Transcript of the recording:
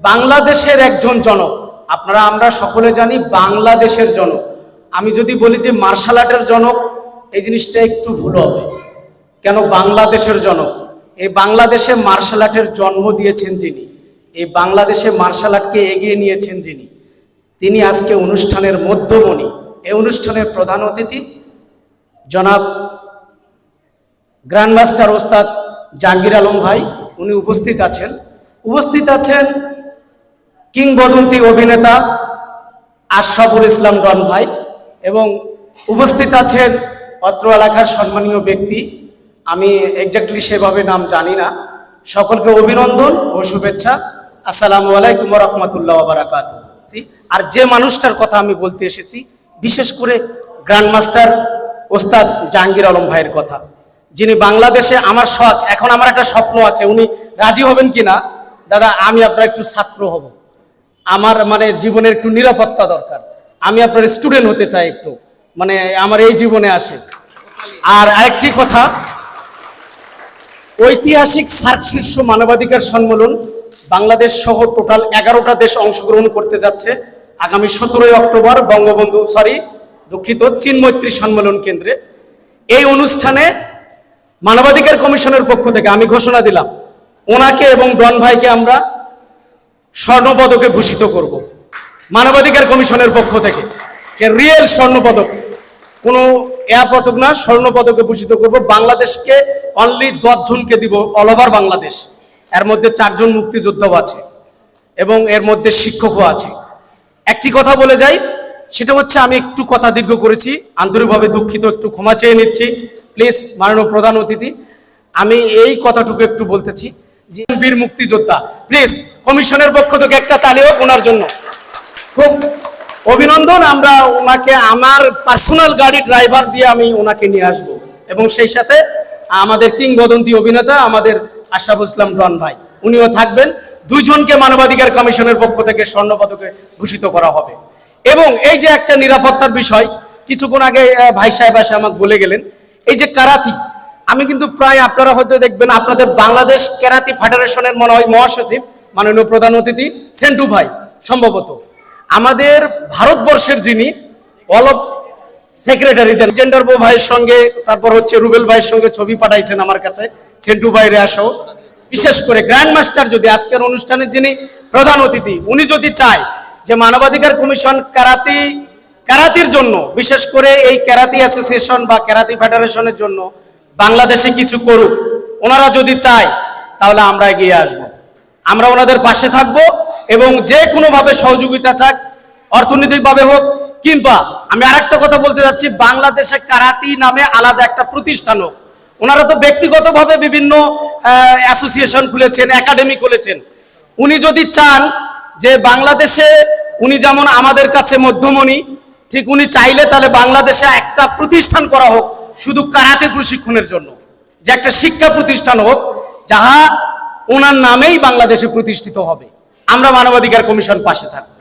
বাংলাদেশের একজন জনক। আপনারা, আমরা সকলে জানি বাংলাদেশের জনক। আমি যদি বলি যে মার্শাল আর্টের জনক, এই জিনিসটা একটু ভুল হবে। কেন বাংলাদেশের জনক? এই বাংলাদেশে মার্শাল আর্টের জন্ম দিয়েছেন যিনি। এই বাংলাদেশে মার্শাল আর্টকে এগিয়ে নিয়েছেন যিনি। তিনি আজকে অনুষ্ঠানের মধ্যমণি। এই অনুষ্ঠানের প্রধান অতিথি জনাব গ্র্যান্ডমাস্টার ওস্তাদ জাহাঙ্গীর আলম ভাই। উনি উপস্থিত আছেন। উপস্থিত আছেন কিংবদন্তি অভিনেতা আশরাফুল ইসলাম ডন ভাই এবং উপস্থিত আছেন অত্র এলাকার সম্মানীয় ব্যক্তি। আমি এক্স্যাক্টলি সেভাবে নাম জানি না। সকলকে অভিনন্দন ও শুভেচ্ছা। আসসালামু আলাইকুম রহমতুল্লাহ বারাকাত আর যে মানুষটার কথা আমি বলতে এসেছি, বিশেষ করে গ্র্যান্ডমাস্টার ওস্তাদ জাহাঙ্গীর আলম ভাইয়ের কথা। যিনি বাংলাদেশে আমার শখ, এখন আমার একটা স্বপ্ন আছে, উনি রাজি হবেন কিনা? দাদা, আমি আপনার একটু ছাত্র হব। আমার মানে জীবনের একটু নিরাপত্তা দরকার। আমি আপনার স্টুডেন্ট হতে চাই একটু। মানে আমার এই জীবনে আসে। আর আরেকটি কথা, ঐতিহাসিক সার্ক শীর্ষ মানবাধিকার সম্মেলন বাংলাদেশ সহ টোটাল এগারোটা দেশ অংশগ্রহণ করতে যাচ্ছে আগামী সতেরোই অক্টোবর বঙ্গবন্ধু সরি দুঃখিত, চীন মৈত্রী সম্মেলন কেন্দ্রে। এই অনুষ্ঠানে মানবাধিকার কমিশনের পক্ষ থেকে আমি ঘোষণা দিলাম, ওনাকে এবং ডন ভাইকে আমরা স্বর্ণপদকে ভূষিত করব। মানবাধিকার কমিশনের পক্ষ থেকে যে রিয়েল স্বর্ণপদক, কোনো এয়া পদক না, স্বর্ণপদকে ভূষিত করব। বাংলাদেশকে অনলি দশজনকে দিব অল ওভার বাংলাদেশ। এর মধ্যে চারজন মুক্তিযোদ্ধাও আছে এবং এর মধ্যে শিক্ষকও আছে। একটি কথা বলে যাই, সেটা হচ্ছে আমি একটু কথা দীর্ঘ করেছি, আন্তরিকভাবে দুঃখিত, একটু ক্ষমা চেয়ে নিচ্ছি। প্লিজ মাননীয় প্রধান অতিথি, আমি এই কথাটুকু একটু বলতেছি বীর মুক্তিযোদ্ধা। প্লিজ কমিশনের পক্ষ থেকে একটা তালিও ওনার জন্য। খুব অভিনন্দন, আমরা ওনাকে আমার পার্সোনাল গাড়ি ড্রাইভার দিয়ে আমি ওনাকে নিয়ে আসব। এবং সেই সাথে আমাদের কিংবদন্তি অভিনেতা, আমাদের আশরাফুল ইসলাম ডন ভাই, উনিও থাকবেন। দুইজনকে মানবাধিকার কমিশনের পক্ষ থেকে স্বর্ণ পদকে ভূষিত করা হবে। এবং এই যে একটা নিরাপত্তার বিষয়, কিছুক্ষণ আগে ভাই সাহেব আসে আমাকে বলে গেলেন, এই যে কারাতি আমি কিন্তু প্রায় আপনারা হয়তো দেখবেন আপনাদের বাংলাদেশ ক্যারাতি ফেডারেশনের মনে হয় মহাসচিব, মাননীয় প্রধান অতিথি সেন্টু ভাই, সম্ভবত। আমাদের ভারতবর্ষের যিনি অল অফ সেক্রেটারি জেন্ডার বো ভাইয়ের সঙ্গে, তারপর হচ্ছে রুবেল ভাইয়ের সঙ্গে ছবি পাঠাইছেন আমার কাছে, সেন্টু ভাই রেয়াসহ বিশেষ করে গ্র্যান্ড মাস্টার যদি আজকের অনুষ্ঠানের যিনি প্রধান অতিথি, উনি যদি চায় যে মানবাধিকার কমিশন কারাতি ক্যারাতির জন্য, বিশেষ করে এই ক্যারাতি অ্যাসোসিয়েশন বা ক্যারাতি ফেডারেশনের জন্য বাংলাদেশে কিছু করুক, ওনারা যদি চায়, তাহলে আমরা এগিয়ে আসব। আমরা ওনাদের পাশে থাকব এবং যে কোনোভাবে সহযোগিতা চাক, অর্থনৈতিকভাবে হোক, কিংবা আমি আরেকটা কথা বলতে যাচ্ছি, বাংলাদেশে কারাতি নামে আলাদা একটা প্রতিষ্ঠান হোক। ওনারা তো ব্যক্তিগতভাবে বিভিন্ন অ্যাসোসিয়েশন খুলেছেন, একাডেমি খুলেছেন। উনি যদি চান যে বাংলাদেশে, উনি যেমন আমাদের কাছে মধ্যমণি, ঠিক উনি চাইলে তাহলে বাংলাদেশে একটা প্রতিষ্ঠান করা হোক। শুধু কারাতে প্রশিক্ষণের জন্য। যে একটা শিক্ষা প্রতিষ্ঠান হোক, যাহা ওনার নামেই বাংলাদেশে প্রতিষ্ঠিত হবে। আমরা মানবাধিকার কমিশন পাশে থাকব।